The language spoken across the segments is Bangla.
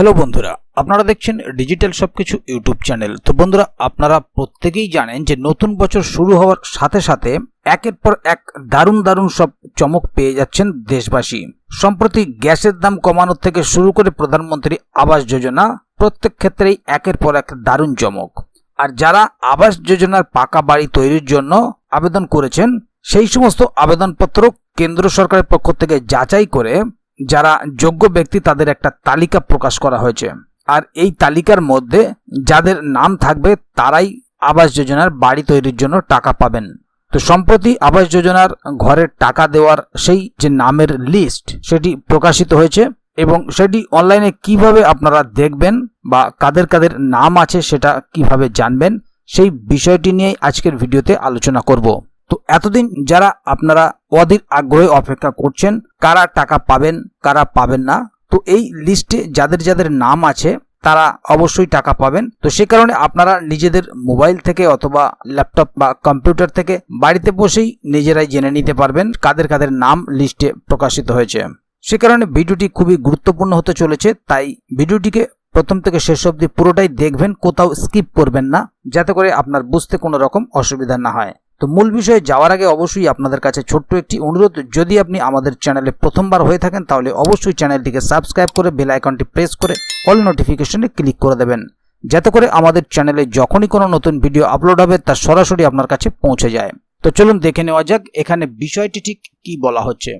হ্যালো বন্ধুরা, আপনারা দেখছেন ডিজিটাল সবকিছু ইউটিউব চ্যানেল। তো বন্ধুরা, আপনারা প্রত্যেকেই জানেন যে নতুন বছর শুরু হওয়ার সাথে সাথে একের পর এক দারুণ দারুণ সব চমক পেয়ে যাচ্ছেন দেশবাসী। সম্প্রতি গ্যাসের দাম কমানো থেকে শুরু করে প্রধানমন্ত্রী আবাস যোজনা, প্রত্যেক ক্ষেত্রেই একের পর এক দারুণ চমক। আর যারা আবাস যোজনার পাকা বাড়ি তৈরির জন্য আবেদন করেছেন, সেই সমস্ত আবেদনপত্র কেন্দ্র সরকারের পক্ষ থেকে যাচাই করে যারা যোগ্য ব্যক্তি তাদের একটা তালিকা প্রকাশ করা হয়েছে। আর এই তালিকার মধ্যে যাদের নাম থাকবে তারাই আবাস যোজনার বাড়ি তৈরির জন্য টাকা পাবেন। তো সম্প্রতি আবাস যোজনার ঘরের টাকা দেওয়ার সেই যে নামের লিস্ট সেটি প্রকাশিত হয়েছে এবং সেটি অনলাইনে কীভাবে আপনারা দেখবেন বা কাদের কাদের নাম আছে সেটা কীভাবে জানবেন, সেই বিষয়টি নিয়েই আজকের ভিডিওতে আলোচনা করব। তো এতদিন যারা আপনারা অধীর আগ্রহে অপেক্ষা করছেন, কারা টাকা পাবেন, কারা পাবেন না। তো এই লিস্টে যাদের যাদের নাম আছে, তারা অবশ্যই টাকা পাবেন। তো সে কারণে আপনারা নিজেদের মোবাইল থেকে অথবা ল্যাপটপ বা কম্পিউটার থেকে বাড়িতে বসেই নিজেরাই জেনে নিতে পারবেন কাদের কাদের নাম লিস্টে প্রকাশিত হয়েছে। সে কারণে ভিডিওটি খুবই গুরুত্বপূর্ণ হতে চলেছে, তাই ভিডিওটিকে প্রথম থেকে শেষ অবধি পুরোটাই দেখবেন, কোথাও স্কিপ করবেন না, যাতে করে আপনার বুঝতে কোনো রকম অসুবিধা না হয়। তো মূল বিষয়ে যাওয়ার আগে অবশ্যই আপনাদের কাছে ছোট্ট একটি অনুরোধ, যদি আপনি আমাদের চ্যানেলে প্রথমবার হয়ে থাকেন, তাহলে অবশ্যই চ্যানেলটিকে সাবস্ক্রাইব করে বেল আইকনটি প্রেস করে অল নোটিফিকেশনে ক্লিক করে দেবেন। যাতে করে আমাদের চ্যানেলে যখনই কোনো নতুন ভিডিও আপলোড হবে, তা সরাসরি আপনার কাছে পৌঁছে যায়। তো চলুন দেখে নেওয়া যাক, এখানে বিষয়টি ঠিক কি বলা হচ্ছে।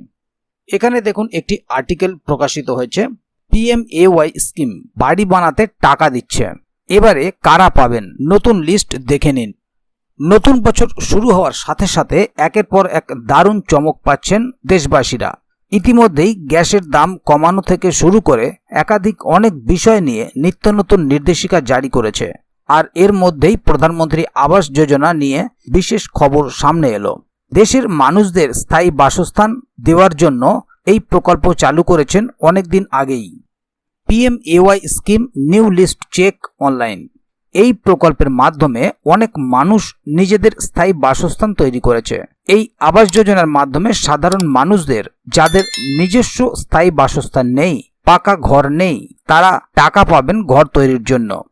এখানে দেখুন, একটি আর্টিকেল প্রকাশিত হয়েছে পিএম এ ওয়াই স্কিম বাড়ি বানাতে টাকা দিচ্ছে। এবারে কারা পাবেন? নতুন লিস্ট দেখে নিন। নতুন বছর শুরু হওয়ার সাথে সাথে একের পর এক দারুণ চমক পাচ্ছেন দেশবাসীরা। ইতিমধ্যেই গ্যাসের দাম কমানো থেকে শুরু করে একাধিক অনেক বিষয় নিয়ে নিত্য নতুন নির্দেশিকা জারি করেছে। আর এর মধ্যেই প্রধানমন্ত্রী আবাস যোজনা নিয়ে বিশেষ খবর সামনে এলো। দেশের মানুষদের স্থায়ী বাসস্থান দেওয়ার জন্য এই প্রকল্প চালু করেছেন অনেকদিন আগেই। PMAY scheme new list check online. এই প্রকল্পের মাধ্যমে অনেক মানুষ নিজেদের স্থায়ী বাসস্থান তৈরি করেছে। এই আবাস যোজনার মাধ্যমে সাধারণ মানুষদের যাদের নিজস্ব স্থায়ী বাসস্থান নেই, পাকা ঘর নেই, তারা টাকা পাবেন ঘর তৈরির জন্য।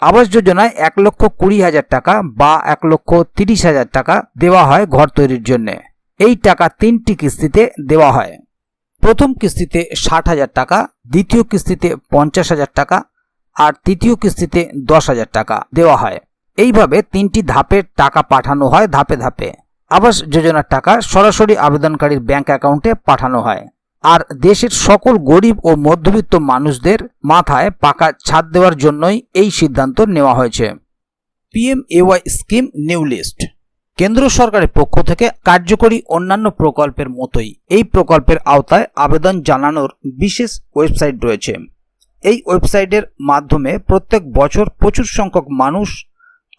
আবাস যোজনায় এক লক্ষ কুড়ি হাজার টাকা বা এক লক্ষ তিরিশ হাজার টাকা দেওয়া হয় ঘর তৈরির জন্য। এই টাকা তিনটি কিস্তিতে দেওয়া হয়। প্রথম কিস্তিতে ষাট হাজার টাকা, দ্বিতীয় কিস্তিতে পঞ্চাশ হাজার টাকা আর তৃতীয় কিস্তিতে দশ হাজার টাকা দেওয়া হয়। এইভাবে তিনটি ধাপে টাকা পাঠানো হয় ধাপে ধাপে। আবাস যোজনার টাকা সরাসরি আবেদনকারীর ব্যাংক অ্যাকাউন্টে পাঠানো হয়। আর দেশের সকল গরিব ও মধ্যবিত্ত মানুষদের মাথায় পাকা ছাদ দেওয়ার জন্যই এই সিদ্ধান্ত নেওয়া হয়েছে। PMAY scheme new list. কেন্দ্র সরকারের পক্ষ থেকে কার্যকরী অন্যান্য প্রকল্পের মতোই এই প্রকল্পের আওতায় আবেদন জানানোর বিশেষ ওয়েবসাইট রয়েছে। এই ওয়েবসাইটের মাধ্যমে প্রত্যেক বছর প্রচুর সংখ্যক মানুষ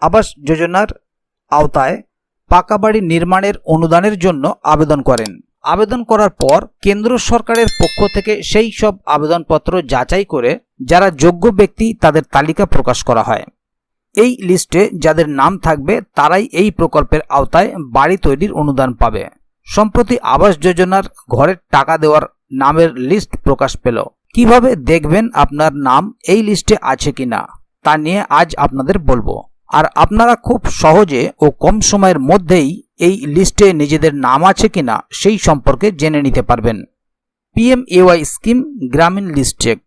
আবাস যোজনার আওতায় পাকা বাড়ি নির্মাণের অনুদানের জন্য আবেদন করেন। আবেদন করার পর কেন্দ্র সরকারের পক্ষ থেকে সেই সব আবেদনপত্র যাচাই করে যারা যোগ্য ব্যক্তি তাদের তালিকা প্রকাশ করা হয়। এই লিস্টে যাদের নাম থাকবে তারাই এই প্রকল্পের আওতায় বাড়ি তৈরির অনুদান পাবে। সম্প্রতি আবাস যোজনার ঘরের টাকা দেওয়ার নামের লিস্ট প্রকাশ পেল। কীভাবে দেখবেন আপনার নাম এই লিস্টে আছে কিনা, তা নিয়ে আজ আপনাদের বলব। আর আপনারা খুব সহজে ও কম সময়ের মধ্যেই এই লিস্টে নিজেদের নাম আছে কিনা সেই সম্পর্কে জেনে নিতে পারবেন। PMAY scheme Gramin list check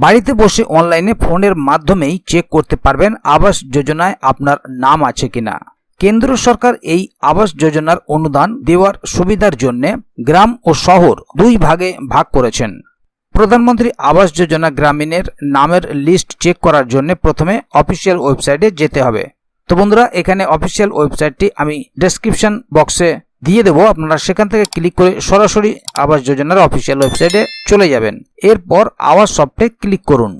বাড়িতে বসে অনলাইনে ফোনের মাধ্যমেই চেক করতে পারবেন আবাস যোজনায় আপনার নাম আছে কিনা। কেন্দ্র সরকার এই আবাস যোজনার অনুদান দেওয়ার সুবিধার জন্য গ্রাম ও শহর দুই ভাগে ভাগ করেছেন। প্রধানমন্ত্রী আবাস যোজনা গ্রামীণের নামের লিস্ট চেক করার জন্য প্রথমে অফিসিয়াল ওয়েবসাইটে যেতে হবে। তো বন্ধুরা, এখানে অফিসিয়াল ওয়েবসাইটটি আমি ডেসক্রিপশন বক্সে দিয়ে দেবো। আপনারা সেখান থেকে ক্লিক করে সরাসরি আবাস যোজনার অফিসিয়াল ওয়েবসাইটে চলে যাবেন। এরপর আওয়াজ সফটে ক্লিক করুন।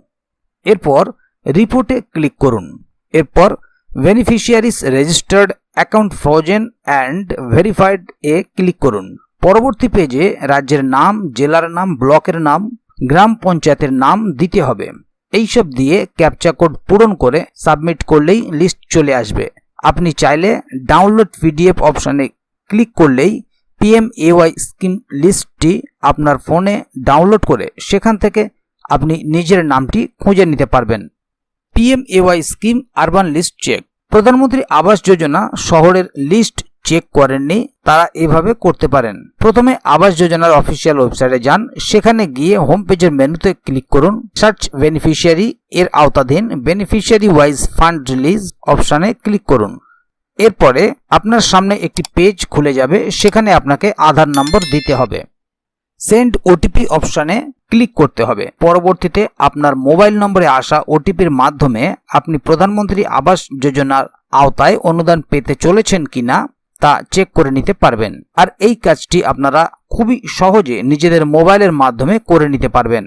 এরপর রিপোর্টে ক্লিক করুন। এরপর beneficiaries registered account frozen and verified A click করুন। পরবর্তী পেজে রাজ্যের নাম, জেলার নাম, ব্লকের নাম গ্রাম পঞ্চায়েতের নাম দিতে হবে। এইসব দিয়ে ক্যাপচা কোড পূরণ করে সাবমিট করলেই লিস্ট চলে আসবে। আপনি চাইলে ডাউনলোড পিডিএফ অপশানে ক্লিক করলেই পিএমএওয়াই স্কিম লিস্টটি আপনার ফোনে ডাউনলোড করে সেখান থেকে আপনি নিজের নামটি খুঁজে নিতে পারবেন। PMAY scheme urban list check. Pradhan Mantri Awas Yojana শহরের লিস্ট চেক করেননি, তারা এভাবে করতে পারেন। প্রথমে আবাস যোজনার অফিসিয়াল ওয়েবসাইটে যান, সেখানে গিয়ে হোম পেজের মেনুতে ক্লিক করুন সার্চ বেনিফিশিয়ারি এর আওতাধীন বেনিফিশিয়ারি ওয়াইজ ফান্ড রিলিজ অপশানে ক্লিক করুন। এরপরে আপনার সামনে একটি পেজ খুলে যাবে, সেখানে আপনাকে আধার নম্বর দিতে হবে। সেন্ড ওটিপি অপশানে ক্লিক করতে হবে। পরবর্তীতে আপনার মোবাইল নম্বরে আসা ওটিপির মাধ্যমে আপনি প্রধানমন্ত্রী আবাস যোজনার আওতায় অনুদান পেতে চলেছেন কিনা তা চেক করে নিতে পারবেন। আর এই কাজটি আপনারা খুবই সহজে নিজেদের মোবাইলের মাধ্যমে করে নিতে পারবেন।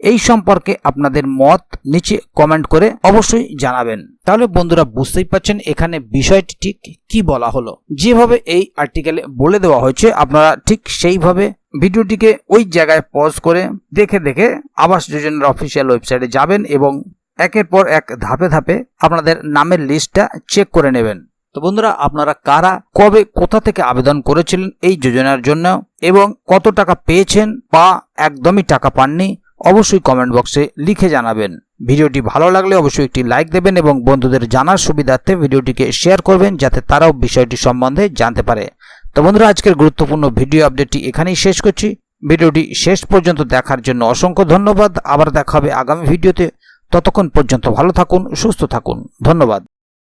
এই সম্পর্কে আপনাদের মত নিচে কমেন্ট করে অবশ্যই জানাবেন। তাহলে বন্ধুরা বুঝতেই পারছেন এখানে বিষয়টি ঠিক কি বলা হলো। যেভাবে এই আর্টিকেলে বলে দেওয়া হয়েছে, আপনারা ঠিক সেইভাবে ভিডিওটিকে ওই জায়গায় পজ করে দেখে দেখে আবাস যোজনার অফিসিয়াল ওয়েবসাইটে যাবেন এবং একের পর এক ধাপে ধাপে আপনাদের নামের লিস্টটা চেক করে নেবেন। তো বন্ধুরা, আপনারা কারা, কবে, কোথা থেকে আবেদন করেছিলেন এই যোজনার জন্য এবং কত টাকা পেয়েছেন বা একদমই টাকা পাননি, অবশ্যই কমেন্ট বক্সে লিখে জানাবেন। ভিডিওটি ভালো লাগলে অবশ্যই একটি লাইক দেবেন এবং বন্ধুদের জানার সুবিধার্থে ভিডিওটিকে শেয়ার করবেন যাতে তারাও বিষয়টি সম্বন্ধে জানতে পারে। তো বন্ধুরা, আজকের গুরুত্বপূর্ণ ভিডিও আপডেটটি এখানেই শেষ করছি। ভিডিওটি শেষ পর্যন্ত দেখার জন্য অসংখ্য ধন্যবাদ। আবার দেখা হবে আগামী ভিডিওতে ততক্ষণ পর্যন্ত ভালো থাকুন, সুস্থ থাকুন। ধন্যবাদ।